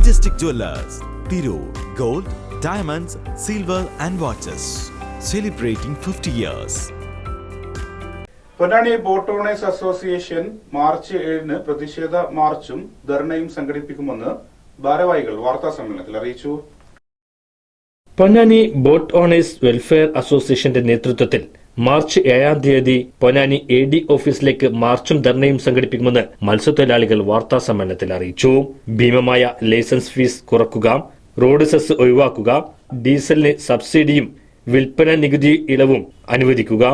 Majestic Jewelers, Thiru, Gold, Diamonds, Silver and Watches. Celebrating 50 years. Ponnani boat owners association March ഏഴിന് പ്രതിഷേധ മാർച്ചും ധർണയും സംഘടിപ്പിക്കുമെന്ന് ഭാരവാഹികൾ വാർത്താ സമ്മേളനത്തിൽ അറിയിച്ചു പൊന്നാനി ബോട്ട് ഓണേഴ്സ് വെൽഫെയർ അസോസിയേഷന്റെ നേതൃത്വത്തിൽ മാർച്ച് ഏഴാം തീയതി പൊന്നാനി എ ഡി ഓഫീസിലേക്ക് മാർച്ചും ധർണയും സംഘടിപ്പിക്കുമെന്ന് മത്സ്യത്തൊഴിലാളികൾ വാർത്താ സമ്മേളനത്തിൽ അറിയിച്ചു. ഭീമമായ ലൈസൻസ് ഫീസ് കുറക്കുക റോഡ് സെസ് ഒഴിവാക്കുക ഡീസലിന് സബ്സിഡിയും വിൽപ്പന നികുതി ഇളവും അനുവദിക്കുക.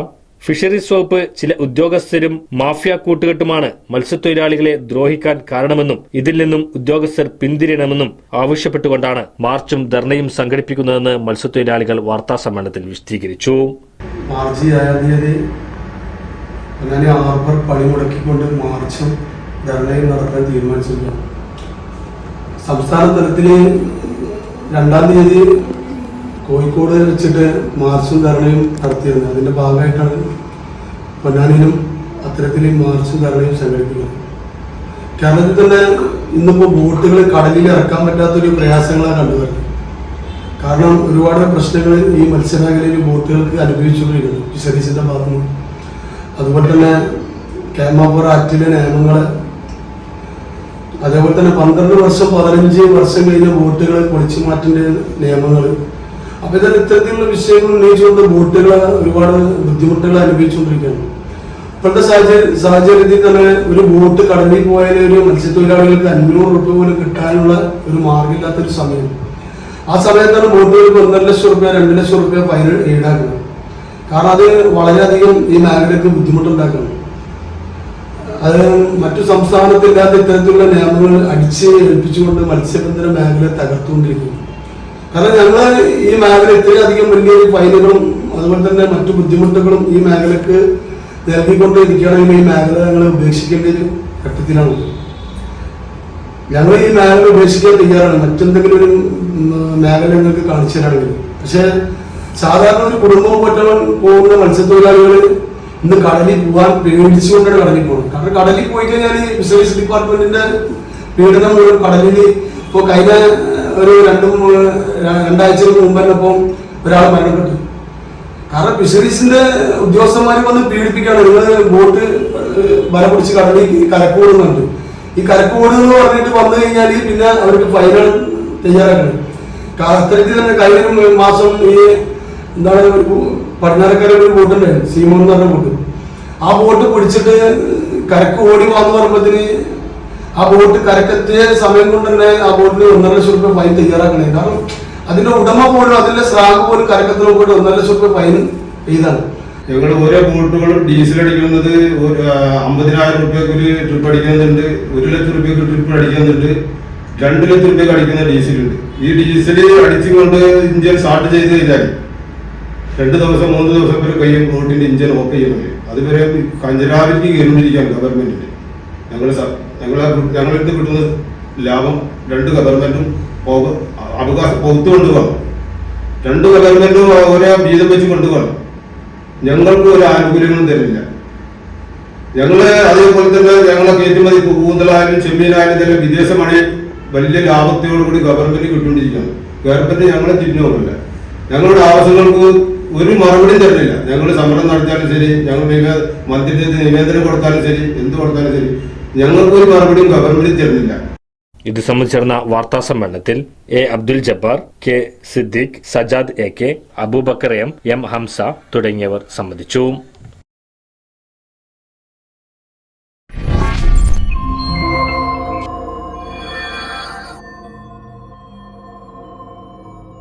ഫിഷറീസ് വകുപ്പ് ചില ഉദ്യോഗസ്ഥരും മാഫിയ കൂട്ടുകെട്ടുമാണ് മത്സ്യത്തൊഴിലാളികളെ ദ്രോഹിക്കാൻ കാരണമെന്നും ഇതിൽ നിന്നും ഉദ്യോഗസ്ഥർ പിന്തിരിയണമെന്നും ആവശ്യപ്പെട്ടുകൊണ്ടാണ് മാർച്ചും ധർണയും സംഘടിപ്പിക്കുന്നതെന്ന് മത്സ്യത്തൊഴിലാളികൾ വാർത്താ സമ്മേളനത്തിൽ വിശദീകരിച്ചു. മാർച്ച് ഏഴാം തീയതി അങ്ങനെ ആർബർ പണിമുടക്കിക്കൊണ്ട് മാർച്ചും ധർണയും നടത്താൻ തീരുമാനിച്ചിരിക്കുകയാണ് സംസ്ഥാന തലത്തിൽ രണ്ടാം തീയതി കോഴിക്കോട് വെച്ചിട്ട് മാർച്ചും ധർണയും നടത്തിയിരുന്നത് അതിന്റെ ഭാഗമായിട്ടാണ് പൊന്നാനിയിലും അത്തരത്തിൽ മാർച്ചും ധർണയും സംഘടിപ്പിക്കുന്നത്. കേരളത്തിൽ തന്നെ ഇന്നിപ്പോൾ ബോട്ടുകൾ കടലിൽ ഇറക്കാൻ പറ്റാത്തൊരു പ്രയാസങ്ങളാണ് കണ്ടുവരുന്നത്. കാരണം ഒരുപാട് പ്രശ്നങ്ങൾ ഈ മത്സ്യമേഖലയിൽ ബോട്ടുകൾക്ക് അനുഭവിച്ചുകൊണ്ടിരിക്കുന്നു ഫിഷറീസിന്റെ ഭാഗത്തുനിന്ന്. അതുപോലെ തന്നെ ക്യാമ്പോറ ആക്ടിലെ നിയമങ്ങൾ അതേപോലെ തന്നെ പന്ത്രണ്ട് വർഷം പതിനഞ്ച് വർഷം കഴിഞ്ഞ ബോട്ടുകൾ പൊളിച്ചു മാറ്റേണ്ട നിയമങ്ങൾ അപ്പൊ ഇതെല്ലാം ഇത്തരത്തിലുള്ള വിഷയങ്ങൾ ഉന്നയിച്ചുകൊണ്ട് ബോട്ടുകൾ ഒരുപാട് ബുദ്ധിമുട്ടുകൾ അനുഭവിച്ചുകൊണ്ടിരിക്കുകയാണ്. ഇപ്പോഴത്തെ സാഹചര്യ സാഹചര്യത്തിൽ തന്നെ ഒരു ബോട്ട് കടലിൽ പോയാൽ ഒരു മത്സ്യത്തൊഴിലാളികൾക്ക് അഞ്ഞൂറ് രൂപ പോലും കിട്ടാനുള്ള ഒരു മാർഗമില്ലാത്തൊരു സമയം. ആ സമയത്താണ് ബോട്ടുകൾക്ക് ഒന്നര ലക്ഷം റുപ്യ രണ്ട് ലക്ഷം റുപ്യ ഫൈൻ ഈടാക്കുന്നത്. കാരണം അത് വളരെയധികം ഈ മേഖലയ്ക്ക് ബുദ്ധിമുട്ടുണ്ടാക്കുന്നു. അത് മറ്റു സംസ്ഥാനത്തില്ലാത്ത ഇത്തരത്തിലുള്ള നിയമങ്ങൾ അടിച്ച് ഏൽപ്പിച്ചുകൊണ്ട് മത്സ്യബന്ധന മേഖല തകർത്തുകൊണ്ടിരിക്കുന്നു. കാരണം ഞങ്ങൾ ഈ മേഖല ഇത്രയധികം വലിയ ഫൈനുകളും അതുപോലെ തന്നെ മറ്റു ബുദ്ധിമുട്ടുകളും ഈ മേഖലക്ക് നൽകിക്കൊണ്ടിരിക്കുകയാണെങ്കിൽ ഈ മേഖല ഞങ്ങൾ ഉപേക്ഷിക്കേണ്ട ഒരു ഘട്ടത്തിലാണ് ഞങ്ങൾ ഈ മേഖല ഉപേക്ഷിക്കാൻ തയ്യാറാണ്. മറ്റെന്തെങ്കിലും ഒരു മേഖല ഞങ്ങൾക്ക് കാണിച്ചു തരാണെങ്കിൽ പക്ഷെ സാധാരണ ഒരു കുടുംബവും പറ്റണം പോകുന്ന മത്സ്യത്തൊഴിലാളികൾ ഇന്ന് കടലിൽ പോകാൻ പേടിച്ചുകൊണ്ടാണ് കടലിൽ പോകുന്നത്. കാരണം കടലിൽ പോയി കഴിഞ്ഞാൽ ഫിഷറീസ് ഡിപ്പാർട്ട്മെന്റിന്റെ പീഡനം മുഴുവൻ കടലിൽ ഇപ്പൊ കഴിഞ്ഞ ഒരു രണ്ടു രണ്ടാഴ്ചകൾക്ക് മുമ്പ് തന്നെ ഇപ്പം ഒരാൾ മരണപ്പെട്ടു. കാരണം ഫിഷറീസിന്റെ ഉദ്യോഗസ്ഥന്മാർ വന്ന് പീഡിപ്പിക്കുകയാണ്. നിങ്ങൾ ബോട്ട് വല പിടിച്ച് കടലിൽ കരക്ക് ഓടുന്നുണ്ട് ഈ കലക്കൂട് എന്ന് പറഞ്ഞിട്ട് വന്നു കഴിഞ്ഞാൽ പിന്നെ അവർക്ക് ഫൈനൽ തയ്യാറാക്കണം കാ- അത്തരത്തിൽ തന്നെ കഴിഞ്ഞ മാസം ഈ എന്താണ് പടിഞ്ഞാറക്കര ഒരു ബോട്ടുണ്ടായിരുന്നു സീമോൻ എന്ന് പറഞ്ഞ ബോട്ട്. ആ ബോട്ട് പിടിച്ചിട്ട് കരക്ക് ഓടി വന്നു പറയുമ്പോഴത്തേന് ആ ബോട്ട് കരക്കെത്തിയ സമയം കൊണ്ട് തന്നെ ആ ബോട്ടിന് ഒന്നര ലക്ഷം രൂപ ഫൈൻ തയ്യാറാക്കണേ. കാരണം അതിന്റെ ഉടമ പോലും അതിന്റെ സ്രാഗ് പോലും കരക്കത്തിന് പോയിട്ട് ഒന്നര ലക്ഷം രൂപ ഫൈൻ എഴുതാണ് ഞങ്ങൾ ഓരോ ബോട്ടുകളും ഡീസൽ അടിക്കുന്നത് ഒരു, അമ്പതിനായിരം റുപ്യക്ക് ഒരു ട്രിപ്പ് അടിക്കുന്നുണ്ട് ഒരു ലക്ഷം റുപ്യക്ക് ട്രിപ്പ് അടിക്കുന്നുണ്ട് രണ്ട് ലക്ഷം റുപ്യക്ക് അടിക്കുന്ന ഡീസലുണ്ട്. ഈ ഡീസൽ അടിച്ചുകൊണ്ട് ഇഞ്ചൻ സ്റ്റാർട്ട് ചെയ്ത് കഴിഞ്ഞാൽ രണ്ട് ദിവസം മൂന്ന് ദിവസം വരെ കഴിയും ബോട്ടിന്റെ ഇഞ്ചൻ ഓഫ് ചെയ്യുന്നത്. അതുവരെ കഞ്ചരാവിലേക്ക് കയറിയിരിക്കാം ഗവൺമെന്റിന് ഞങ്ങൾ ഞങ്ങളെ ഞങ്ങളിടത്ത് കിട്ടുന്ന ലാഭം രണ്ട് ഗവൺമെന്റും അവകാശം പുറത്തു കൊണ്ടുപോകണം. രണ്ട് ഗവൺമെന്റും ഓരോ വീതം വെച്ച് കൊണ്ടുപോകണം. ഞങ്ങൾക്ക് ഒരു ആനുകൂല്യങ്ങളും തരില്ല ഞങ്ങൾ അതേപോലെ തന്നെ ഞങ്ങളെ കയറ്റുമതി കൂന്തലായാലും ചെമ്മീനായാലും തന്നെ വിദേശമാണ്. വലിയ ലാഭത്തോടുകൂടി ഗവൺമെന്റ് കിട്ടുകൊണ്ടിരിക്കുകയാണ് ഗവൺമെന്റ് ഞങ്ങളെ തിരിഞ്ഞോക്കില്ല ഞങ്ങളുടെ ആവശ്യങ്ങൾക്ക് ഒരു മറുപടിയും തരുന്നില്ല. ഞങ്ങൾ സമരം നടത്തിയാലും ശരി ഞങ്ങൾ മന്ത്രി നിവേദനം കൊടുത്താലും ശരി എന്ത് കൊടുത്താലും ശരി ഞങ്ങൾക്ക് ഒരു മറുപടിയും ഗവൺമെന്റ് തരുന്നില്ല. ഇത് സംബന്ധിച്ച് നടന്ന വാർത്താ സമ്മേളനത്തിൽ A Abdul Jabbar K Siddique Sajad A K Aboobacker M M Hamsa തുടങ്ങിയവർ സംബന്ധിച്ചു.